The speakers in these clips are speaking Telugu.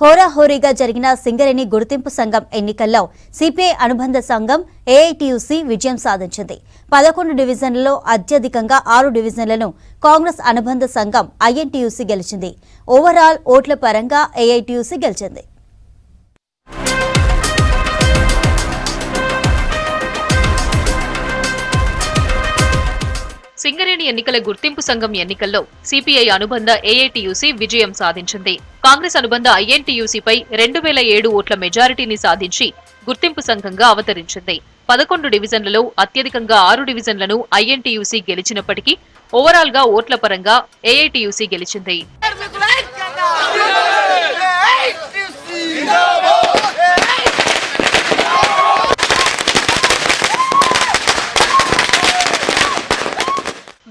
హోరాహోరీగా జరిగిన సింగరేణి గుర్తింపు సంఘం ఎన్నికల్లో సిపిఐ అనుబంధ సంఘం ఏఐటియుసి విజయం సాధించింది. పదకొండు డివిజన్లలో అత్యధికంగా ఆరు డివిజన్లను కాంగ్రెస్ అనుబంధ సంఘం ఐఎన్టీయూసీ గెలిచింది. ఓవరాల్ ఓట్ల పరంగా ఏఐటియుసి గెలిచింది. సింగరేణి ఎన్నికల గుర్తింపు సంఘం ఎన్నికల్లో సిపిఐ అనుబంధ ఏఐటియుసి విజయం సాధించింది. కాంగ్రెస్ అనుబంధ ఐఎన్టీయూసీపై రెండు వేల ఏడు ఓట్ల మెజారిటీని సాధించి గుర్తింపు సంఘంగా అవతరించింది. పదకొండు డివిజన్లలో అత్యధికంగా ఆరు డివిజన్లను ఐఎన్టీయూసీ గెలిచినప్పటికీ ఓవరాల్గా ఓట్ల పరంగా ఏఐటియుసి గెలిచింది.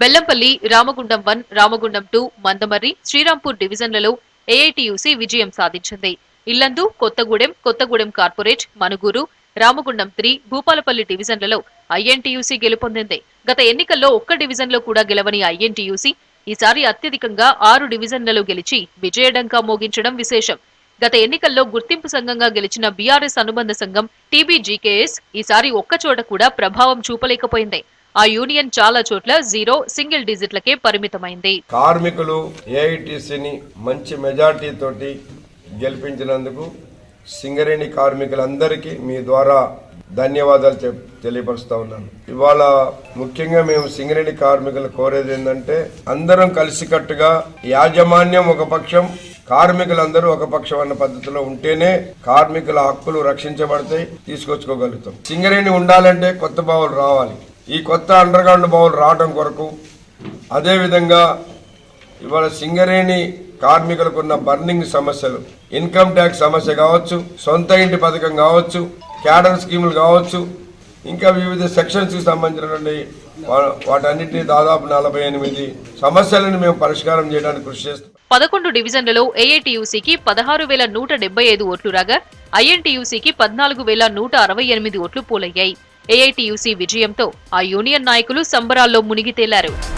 బెల్లంపల్లి రామగుండం వన్ రామగుండం టూ మందమర్రి శ్రీరాంపూర్ డివిజన్లలో ఏఐటియుసి విజయం సాధించింది. ఇల్లందు కొత్తగూడెం కొత్తగూడెం కార్పొరేట్ మనుగూరు రామగుండం త్రీ భూపాలపల్లి డివిజన్లలో ఐఎన్టీయూసీ గెలుపొందింది. గత ఎన్నికల్లో ఒక్క డివిజన్లో కూడా గెలవని ఐఎన్టీయూసీ ఈసారి అత్యధికంగా ఆరు డివిజన్లలో గెలిచి విజయడంకా మోగించడం విశేషం. గత ఎన్నికల్లో గుర్తింపు సంఘంగా గెలిచిన బీఆర్ఎస్ అనుబంధ సంఘం టీబీజీకేఎస్ ఈసారి ఒక్కచోట కూడా ప్రభావం చూపలేకపోయింది. ఆ యూనియన్ చాలా చోట్ల జీరో సింగిల్ డిజిట్లకే పరిమితమైంది. కార్మికులు ఏఐటిసిని మంచి మెజార్టీ తోటి గెలిపించినందుకు సింగరేణి కార్మికులందరికీ మీ ద్వారా ధన్యవాదాలు తెలియపరుస్తా ఉన్నాను. ఇవాళ ముఖ్యంగా మేము సింగరేణి కార్మికులు కోరేది ఏంటంటే అందరం కలిసికట్టుగా యాజమాన్యం ఒక పక్షం కార్మికులందరూ ఒక పక్షం అన్న పద్ధతిలో ఉంటేనే కార్మికుల హక్కులు రక్షించబడతాయి తీసుకొచ్చుకోగలుగుతాం. సింగరేణి ఉండాలంటే కొత్త భావాలు రావాలి. ఈ కొత్త అండర్ గ్రౌండ్ బావులు రావడం కొరకు అదేవిధంగా ఇవాళ సింగరేణి కార్మికులకు ఉన్న బర్నింగ్ సమస్యలు ఇన్కమ్ ట్యాక్స్ సమస్య కావచ్చు సొంత ఇంటి పథకం కావచ్చు క్యాడర్ స్కీములు కావచ్చు ఇంకా వివిధ సెక్షన్స్కి సంబంధించినటువంటి వా- వాటన్నిటిని దాదాపు నలభై ఎనిమిది సమస్యలను మేము పరిష్కారం చేయడానికి కృషి చేస్తాం పదకొండు డివిజన్లలో ఏఐటియుసికి పదహారు వేల నూట డెబ్బై ఐదు ఓట్లు రాగా ఐఎన్టీయూసీకి పద్నాలుగు వేల నూట అరవై ఎనిమిది ఓట్లు పోలయ్యాయి. ఏఐటియుసి విజయంతో ఆ యూనియన్ నాయకులు సంబరాల్లో మునిగి తేలారు.